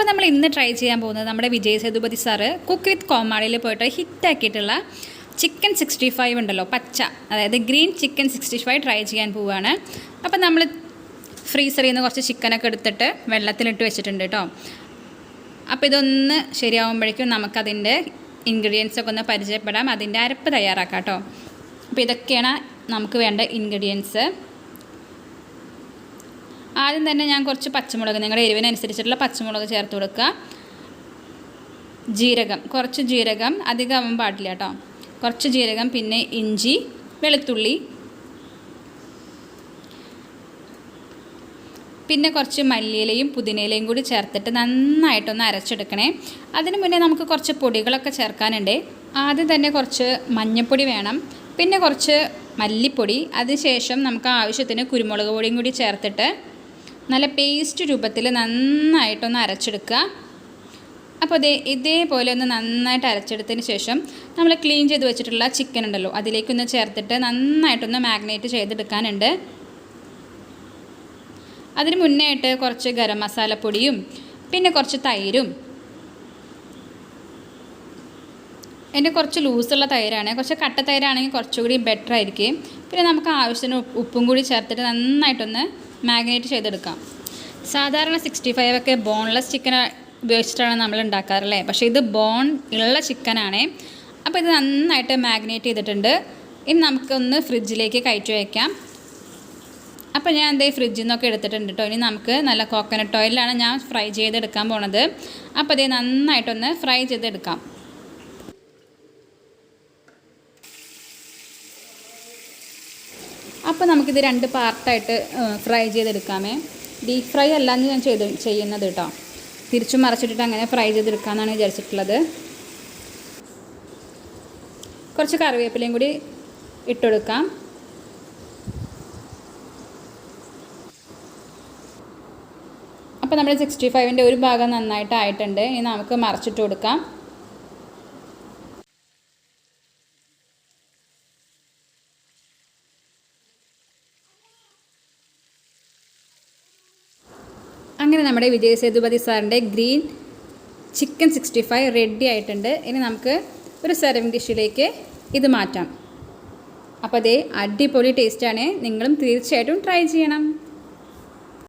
അപ്പോൾ നമ്മൾ ഇന്ന് ട്രൈ ചെയ്യാൻ പോകുന്നത് നമ്മുടെ Vijay Sethupathi sir cook with കോമാളിയിൽ പോയിട്ട് ഹിറ്റാക്കിയിട്ടുള്ള ചിക്കൻ സിക്സ്റ്റി ഫൈവ് ഉണ്ടല്ലോ പച്ച. അതായത് green chicken sixty five try ചെയ്യാൻ പോവുകയാണ്. അപ്പോൾ നമ്മൾ ഫ്രീസറിൽ നിന്ന് കുറച്ച് ചിക്കനൊക്കെ എടുത്തിട്ട് വെള്ളത്തിലിട്ട് വെച്ചിട്ടുണ്ട് കേട്ടോ അപ്പോൾ ഇതൊന്ന് ശരിയാവുമ്പോഴേക്കും നമുക്കതിന്റെ ഇൻഗ്രീഡിയൻസ് ഒക്കെ ഒന്ന് പരിചയപ്പെടാം. അതിന്റെ അരപ്പ് തയ്യാറാക്കാം കേട്ടോ അപ്പോൾ ഇതൊക്കെയാണ് നമുക്ക് വേണ്ട ഇൻഗ്രീഡിയൻസ് ആദ്യം തന്നെ ഞാൻ കുറച്ച് പച്ചമുളക് നിങ്ങളുടെ എരിവിനനുസരിച്ചിട്ടുള്ള പച്ചമുളക് ചേർത്ത് കൊടുക്കുക. ജീരകം കുറച്ച് ജീരകം അധികം പാടില്ല കേട്ടോ. കുറച്ച് ജീരകം പിന്നെ ഇഞ്ചി വെളുത്തുള്ളി. പിന്നെ കുറച്ച് മല്ലിയിലയും പുതിനയിലയും കൂടി ചേർത്തിട്ട് നന്നായിട്ടൊന്ന് അരച്ചെടുക്കണേ. അതിന് മുന്നേ നമുക്ക് കുറച്ച് പൊടികളൊക്കെ ചേർക്കാനുണ്ട്. ആദ്യം തന്നെ കുറച്ച് മഞ്ഞൾപ്പൊടി വേണം. പിന്നെ കുറച്ച് മല്ലിപ്പൊടി. അതിനുശേഷം നമുക്ക് ആവശ്യത്തിന് കുരുമുളക് പൊടിയും കൂടി ചേർത്തിട്ട് നല്ല പേസ്റ്റ് രൂപത്തിൽ നന്നായിട്ടൊന്ന് അരച്ചെടുക്കുക. അപ്പോൾ ഇതേ ഇതേപോലെ ഒന്ന് നന്നായിട്ട് അരച്ചെടുത്തതിന് ശേഷം നമ്മൾ ക്ലീൻ ചെയ്ത് വെച്ചിട്ടുള്ള ചിക്കൻ ഉണ്ടല്ലോ അതിലേക്കൊന്ന് ചേർത്തിട്ട് നന്നായിട്ടൊന്ന് മാഗ്നേറ്റ് ചെയ്തെടുക്കാനുണ്ട്. അതിന് മുന്നേ ആയിട്ട് കുറച്ച് ഗരം മസാലപ്പൊടിയും പിന്നെ കുറച്ച് തൈരും. എന്റെ കുറച്ച് ലൂസുള്ള തൈരാണ്. കുറച്ച് കട്ട തൈരാണെങ്കിൽ കുറച്ചുകൂടി ബെറ്റർ ആയിരിക്കും. പിന്നെ നമുക്ക് ആവശ്യത്തിന് ഉപ്പും കൂടി ചേർത്തിട്ട് നന്നായിട്ടൊന്ന് മാഗ്നേറ്റ് ചെയ്തെടുക്കാം. സാധാരണ സിക്സ്റ്റി ഫൈവ് ഒക്കെ ബോൺലെസ് ചിക്കൻ ഉപയോഗിച്ചിട്ടാണ് നമ്മൾ ഉണ്ടാക്കാറല്ലേ പക്ഷേ ഇത് ബോൺ ഉള്ള ചിക്കനാണേ അപ്പോൾ ഇത് നന്നായിട്ട് മാഗ്നേറ്റ് ചെയ്തിട്ടുണ്ട്. ഇനി നമുക്കൊന്ന് ഫ്രിഡ്ജിലേക്ക് കയറ്റി വയ്ക്കാം അപ്പോൾ ഞാൻ എന്തേ ഫ്രിഡ്ജിൽ നിന്നൊക്കെ എടുത്തിട്ടുണ്ട് കേട്ടോ ഇനി നമുക്ക് നല്ല കോക്കനട്ട് ഓയിലാണ് ഞാൻ ഫ്രൈ ചെയ്തെടുക്കാൻ പോണത്. അപ്പോൾ അതേ നന്നായിട്ടൊന്ന് ഫ്രൈ ചെയ്തെടുക്കാം. അപ്പോൾ നമുക്കിത് രണ്ട് പാർട്ടായിട്ട് ഫ്രൈ ചെയ്തെടുക്കാമേ. ഡീപ് ഫ്രൈ അല്ലാന്ന് ഞാൻ ചെയ്ത് ചെയ്യുന്നത് കേട്ടോ തിരിച്ചും മറച്ചിട്ടിട്ട് അങ്ങനെ ഫ്രൈ ചെയ്തെടുക്കാമെന്നാണ് വിചാരിച്ചിട്ടുള്ളത്. കുറച്ച് കറിവേപ്പിലയും കൂടി ഇട്ടെടുക്കാം. അപ്പോൾ നമ്മുടെ സിക്സ്റ്റി ഫൈവിന്റെ ഒരു ഭാഗം നന്നായിട്ട് ആയിട്ടുണ്ട്. ഇനി നമുക്ക് മറച്ചിട്ട് കൊടുക്കാം. അങ്ങനെ നമ്മുടെ വിജയ് സേതുപതി സാറിന്റെ green chicken sixty five ready ആയിട്ടുണ്ട്. ഇനി നമുക്ക് ഒരു സെർവിങ് ഡിഷിലേക്ക് ഇത് മാറ്റാം. അപ്പോൾ അതേ അടിപൊളി ടേസ്റ്റാണ് നിങ്ങളും തീർച്ചയായിട്ടും ട്രൈ ചെയ്യണം.